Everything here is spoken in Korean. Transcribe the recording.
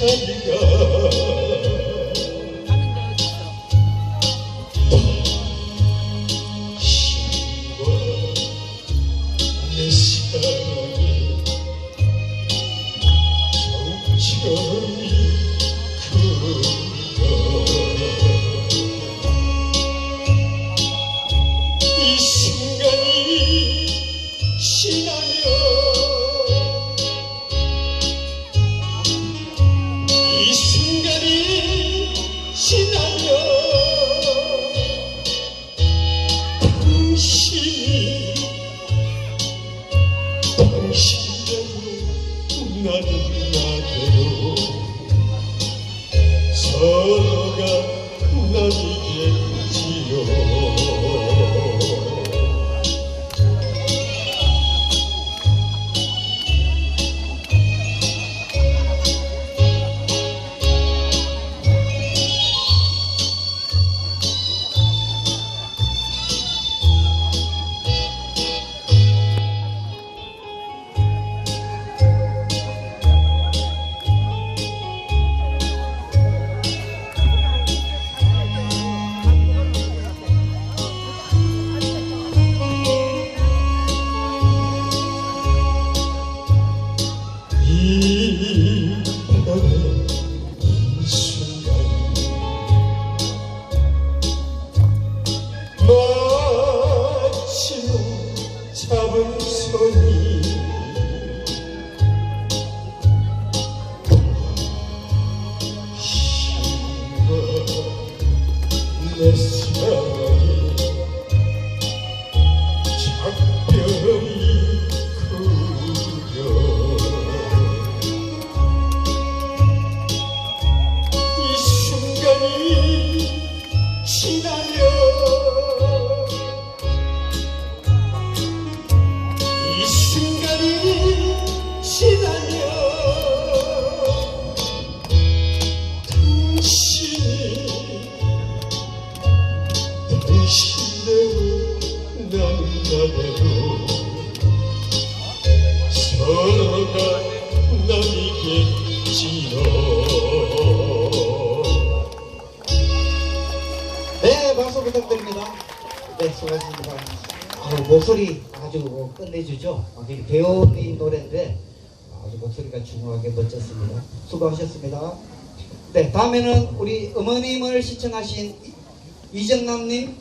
Oh. 당신대로 나는 나대로 서로가 나이겠지요 밤의 이 순간 마치고 잡은 손이 힘과 내사 서로가 나이겠지요 네, 박수 부탁드립니다. 네, 수고하셨습니다. 아, 목소리 아주 뭐 끝내주죠. 아, 되게 배우인 노래인데 아주 목소리가 중후하게 멋졌습니다. 수고하셨습니다. 네, 다음에는 우리 어머님을 시청하신 이- 이정남님